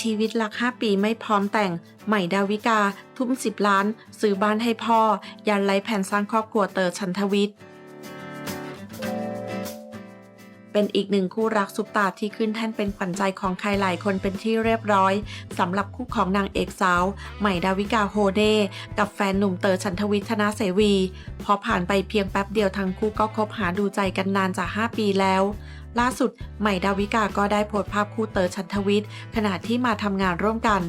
ชีวิตหลัก 5 ปีไม่พร้อมแต่ง ใหม่ดาวิกา ทุ่ม 10 ล้าน ซื้อบ้านให้พ่อ ยันไร้แผนสร้างครอบครัวเตอชันทวิทย์ เป็นอีกหนึ่งคู่รักซุปตาที่ขึ้นแท่นเป็นขวัญใจของใครหลายคนเป็นที่เรียบร้อยสำหรับคู่ของนางเอกสาว ใหม่ดาวิกาโฮเดกับแฟนหนุ่มเตอชันทวิทย์ธนาเสวี พอผ่านไปเพียงแป๊บเดียวทั้งคู่ก็คบหาดูใจกันนานจาก 5 ปีแล้วล่าสุด ใหม่ดาวิกาก็ได้โพสต์ภาพคู่เตอชันทวิทย์ขณะที่มาทำงานร่วมกัน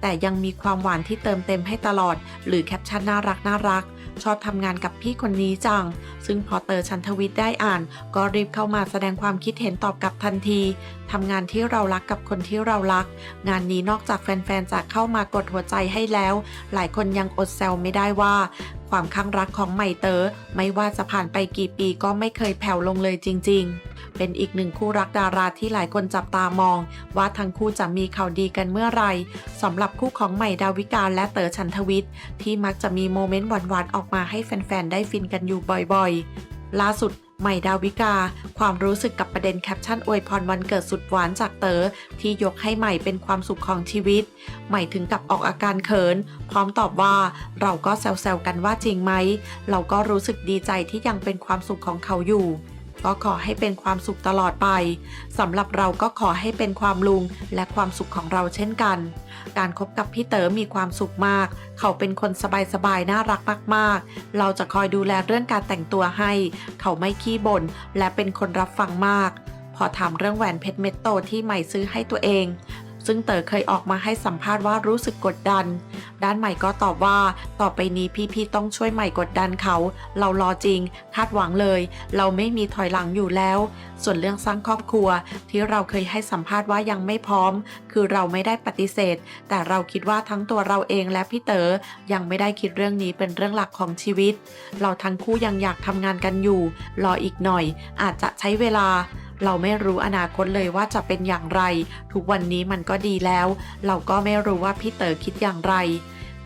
แต่ยังมีความหวานที่เติมเต็มให้ตลอด หรือแคปชั่นน่ารักน่ารัก ชอบทำงานกับพี่คนนี้จัง ซึ่งพอเตอชันทวิทย์ได้อ่าน ก็รีบเข้ามาแสดงความคิดเห็นตอบกลับทันทีทำงานที่เรารักกับคนที่เรารัก งานนี้นอกจากแฟนๆจะเข้ามากดหัวใจให้แล้ว หลายคนยังอดแซวไม่ได้ว่า ความข้างรักของใหม่เต๋อไม่ว่าจะผ่านไปกี่ปีก็ไม่เคยแผ่วลงเลยจริง ๆ เป็นอีกหนึ่งคู่รักดาราที่หลายคนจับตามอง ว่าทั้งคู่จะมีข่าวดีกันเมื่อไรสำหรับคู่ของใหม่ดาวิกาและเต๋อชันทวิทย์ที่มักจะมีโมเมนต์หวานๆออกมาให้แฟนๆได้ฟินกันอยู่บ่อยๆล่าสุดใหม่ดาวิกา ความรู้สึกกับประเด็นแคปชั่นอวยพรวันเกิดสุดหวานจากเต๋อที่ยกให้ใหม่เป็นความสุขของชีวิต ใหม่ถึงกับออกอาการเขิน พร้อมตอบว่าเราก็แซวๆกันว่าจริงไหม เราก็รู้สึกดีใจที่ยังเป็นความสุขของเขาอยู่ ก็ขอให้เป็นความสุขตลอดไปสำหรับเราก็ขอให้เป็นความลุงและความสุขของเราเช่นกัน การคบกับพี่เต๋อมีความสุขมาก เขาเป็นคนสบายๆน่ารักมากๆ เราจะคอยดูแลเรื่องการแต่งตัวให้ เขาไม่ขี้บ่นและเป็นคนรับฟังมาก พอถามเรื่องแหวนเพชรเม็ดโตที่ใหม่ซื้อให้ตัวเองซึ่งเต๋อเคยออกมาให้สัมภาษณ์ว่ารู้สึกกดดัน ด้านใหม่ก็ตอบว่า ต่อไปนี้พี่ๆต้องช่วยใหม่กดดันเขา เรารอจริง คาดหวังเลย เราไม่มีถอยหลังอยู่แล้ว ส่วนเรื่องสร้างครอบครัวที่เราเคยให้สัมภาษณ์ว่ายังไม่พร้อม คือเราไม่ได้ปฏิเสธ แต่เราคิดว่าทั้งตัวเราเองและพี่เต๋อยังไม่ได้คิดเรื่องนี้เป็นเรื่องหลักของชีวิต เราทั้งคู่ยังอยากทำงานกันอยู่ รออีกหน่อย อาจจะใช้เวลา เราไม่รู้อนาคตเลยว่าจะเป็นอย่างไร ทุกวันนี้มันก็ดีแล้ว เราก็ไม่รู้ว่าพี่เต๋อคิดอย่างไร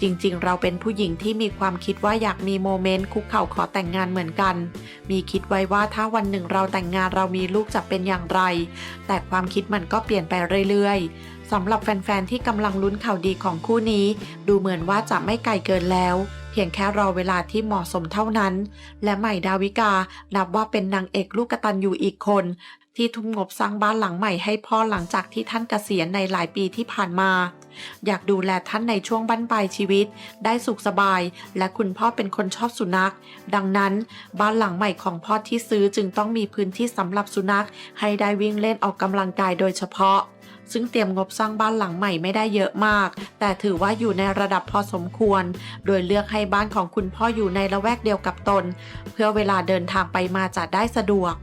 จริงๆ เราเป็นผู้หญิงที่มีความคิดว่าอยากมีโมเมนต์คุกเข่าขอแต่งงานเหมือนกัน มีคิดไว้ว่าถ้าวันหนึ่งเราแต่งงานเรามีลูกจะเป็นอย่างไร แต่ความคิดมันก็เปลี่ยนไปเรื่อยๆสำหรับแฟนๆที่กำลังลุ้นข่าวดีของคู่นี้ ดูเหมือนว่าจะไม่ไกลเกินแล้วเพียงแค่รอเวลาที่เหมาะสมเท่านั้น และใหม่ดาวิกา นับว่าเป็นนางเอกลูกกตันอยู่อีกคน ที่ทุ่มงบสร้างบ้านหลังใหม่ให้พ่อหลังจากที่ท่านเกษียณในหลายปีที่ผ่านมา อยากดูแลท่านในช่วงบั้นปลายชีวิต ได้สุขสบาย และคุณพ่อเป็นคนชอบสุนัข ดังนั้น บ้านหลังใหม่ของพ่อที่ซื้อจึงต้องมีพื้นที่สำหรับสุนัข ให้ได้วิ่งเล่นออกกำลังกายโดยเฉพาะซึ่งเตรียมงบสร้างบ้านหลังใหม่ไม่ได้เยอะมาก แต่ถือว่าอยู่ในระดับพอสมควร โดยเลือกให้บ้านของคุณพ่ออยู่ในละแวกเดียวกับตน เพื่อเวลาเดินทางไปมาจะได้สะดวก